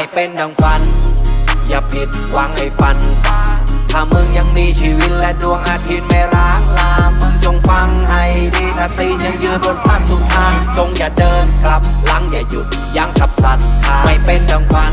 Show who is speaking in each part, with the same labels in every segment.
Speaker 1: ไม่เป็นดังฝัน อย่าผิดหวังให้ฝันฟ้าถ้ามึงยังมีชีวิตและดวงอาทิตย์ไม่ร้างลา มึงจงฟังให้ดีถ้าตีนยังยืนบนพาสุดทาง จงอย่าเดินกลับหลังอย่าหยุดยั้งกับศรัทธาไม่เป็นดังฝัน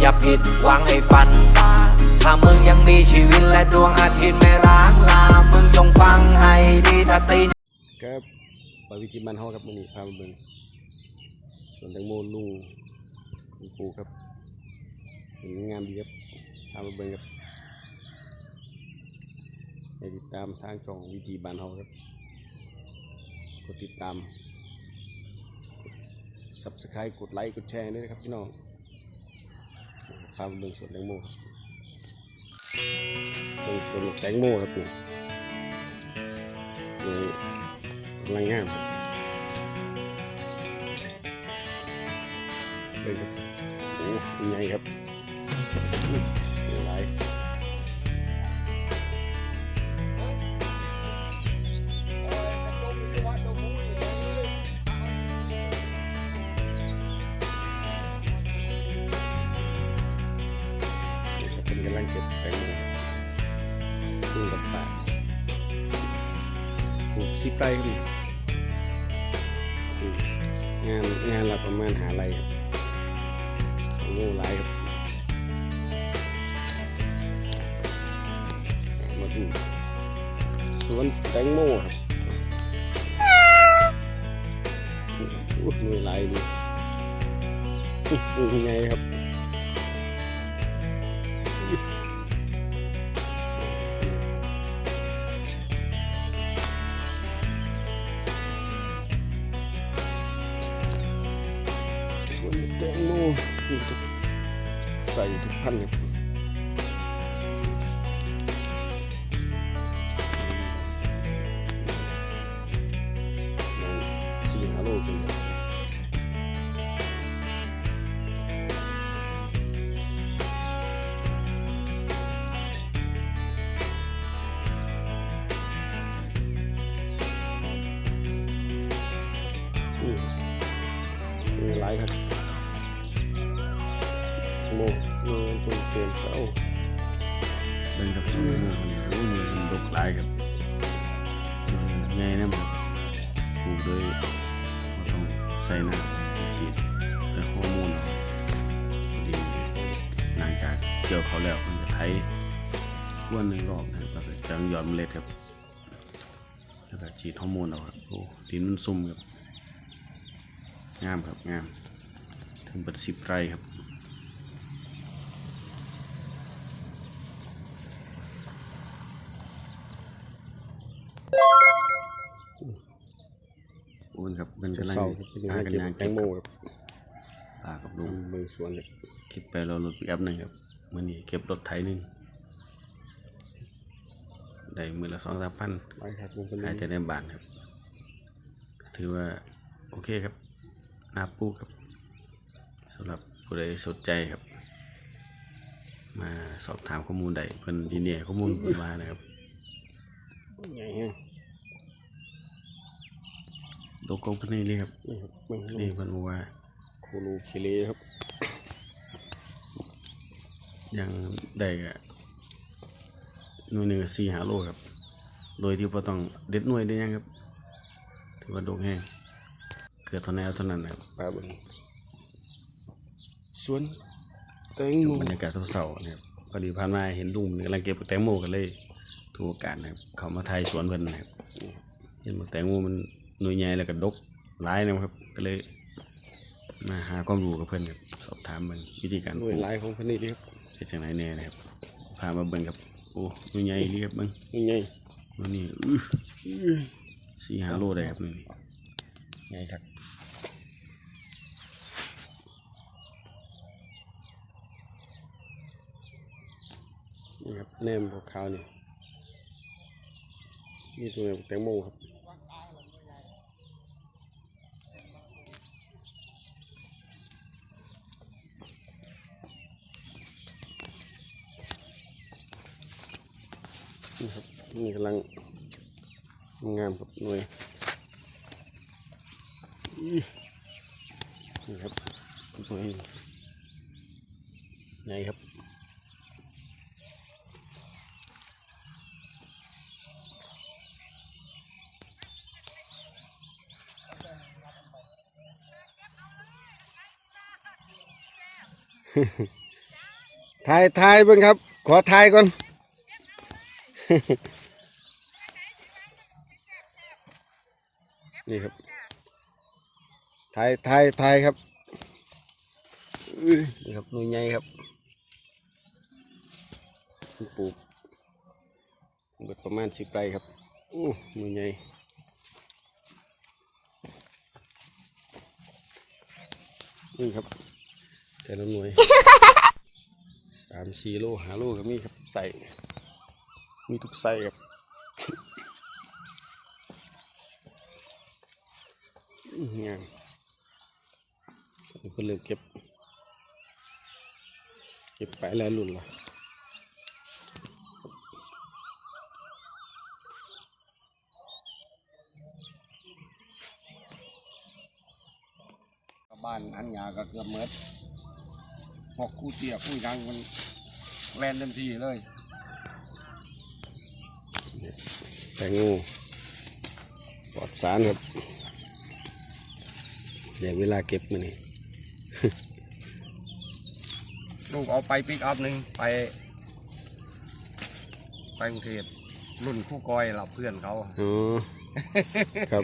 Speaker 1: อย่าผิดหวังให้ฝันฟ้าถ้ามึงยังมีชีวิตและดวงอาทิตย์ไม่ร้างลา มึงจงฟังให้ดีถ้าตีน
Speaker 2: ครับไปวิธีมันเฮาครับมันนี่พามาเบิ่งส่วนแตงโมลุงลุงปูครับเห็นงามดีครับพามาเบิ่งครับให้ติดตามทางช่องวิธีบานเฮาครับกดติดตาม subscribe กดไลค์ กดแชร์ด้วยนะครับพี่น้อง พามาเบิ่งสวนแตงโมครับเบิ่งสวนแตงโมครับนี่นี่กำลังงามครับเบิ่งครับโอ้ยใหญ่ครับ สิบไร่ครับนี่งานงานละประมาณหาไรครับแตงโมหลายครับมาดูสวนแตงโมครับอู้มือหลดิยังไงครับ ใส่ทุกพันธุ์ครับน้องสี่ห้าโลเป็นครับอืมมีหลายครับ มโมตัวเปลี่ยนเขาเบิ่งกับสมุนมันโอ้มือมันดกหลายครับใหญ่นะมันปลูกโดยบ่ต้องใส่น้ำฉีดแต่ฮอร์โมนเอาพอดีหลังจากเกี่ยวเขาแล้วมันจะไถวนหนึ่งรอบนะครับแล้วก็จะหย่อนเมล็ดครับแล้วก็ฉีดฮอร์โมนเอาครับโอ้ดินมันซุ่มครับงามครับงามถึงเป็นสิบไร่ครับ ครับเป็นกำลัง
Speaker 3: เศร้าครับเป็นยังไง
Speaker 2: หากัน
Speaker 3: เก็บ
Speaker 2: ยาง
Speaker 3: แต
Speaker 2: เก็บ
Speaker 3: งโม
Speaker 2: ครับ
Speaker 3: ครับ
Speaker 2: ปลากับลุง
Speaker 3: เบิ่งสวนเลย
Speaker 2: คิดไปเรารถปิกอัพหนึ่งครับมื่อนี้เก็บรถไถหนึ่งได้มือละสองสามพัน
Speaker 3: ไปครับลุงเป็น
Speaker 2: หายใจในบ้านครับก็ถือว่า โอเคครับนาปลูกครับสำหรับผู้ใดสนใจครับ มาสอบถามข้อมูลใดเพิ่นที่เนี่ยข้อมูลเพิ่นมานะครับ
Speaker 3: ใหญ่แฮะ
Speaker 2: โลโก้เพิ่นนี่เลยครับ
Speaker 3: นี่ครับเบิ่ง
Speaker 2: นี่เพิ่นบอกว่า
Speaker 3: โคโลเคเลครับ
Speaker 2: ยังได้กะหน่วยหนึ่งสี่หาโลครับ โดยที่พอต้องเด็ดหน่วยได้ยังครับถือว่าโดกแห้งเกิดเท่านั้นเอาเท่านั้นนะครับ
Speaker 3: ปลาเบิ่งสวนแตงโม
Speaker 2: บรรยากาศเสาร์นะครับพอดีผ่านมาเห็นลุงกำลังเก็บแตงโมกันเลยถูกโอกาสนะครับเขามาไทยสวนเพิ่นนะครับเห็นว่าแตงโมมัน หน่วยใหญ่แล้วก็ดกหลายนะครับ ก็เลย มาหาความรู้กับเพิ่นครับสอบถามมันวิธีการ
Speaker 3: ห
Speaker 2: ป
Speaker 3: น่วย
Speaker 2: ลูก
Speaker 3: หลายของเพิ่นนี่เด้ครับ
Speaker 2: เป็นจังไหนแน่นะครับพามาเบิ่งครับโอ้หน่วยใหญ่ดีครับเบิ่ง
Speaker 3: นี่ไง
Speaker 2: ตัวนี้อื้ออื้อสี่ห้าโลได้ครับนี่
Speaker 3: ใหญ่ครับนี่ครับแหนมขาวๆนี่นี่ตัวไหนแตงโมครับ นี่กำลังงามครับหน่วยนี่ครับหน่วยใหญ่ครับถ่ายถ่ายเบิ่งครับ ขอถ่ายก่อน นี่ครับถ่ายถ่ายถ่ายครับนี่ครับหน่วยใหญ่ครับปลูกเบิดประมาณสิบไร่ครับอู้หน่วยใหญ่นี่ครับ แต่ละหน่วยสามสี่โลห้าโลก็มีครับใส่มีทุกไส้ครับ อื้องาม คนเริ่มเก็บ เก็บไปแล้วรุ่นละบ้านอันยาก็เกือบเมดพอกคู่เตี้ยคู่ยังมันแลนเต็มที่เลยแตงโมปลอดสารครับเดี๋ยวเวลาเก็บมันนี่
Speaker 4: ลูกเอาไปปิกอัพหนึ่งไป ไปกรุงเทพรุ่นคู่กอยเราเพื่อนเขา
Speaker 3: อ๋อ ครับ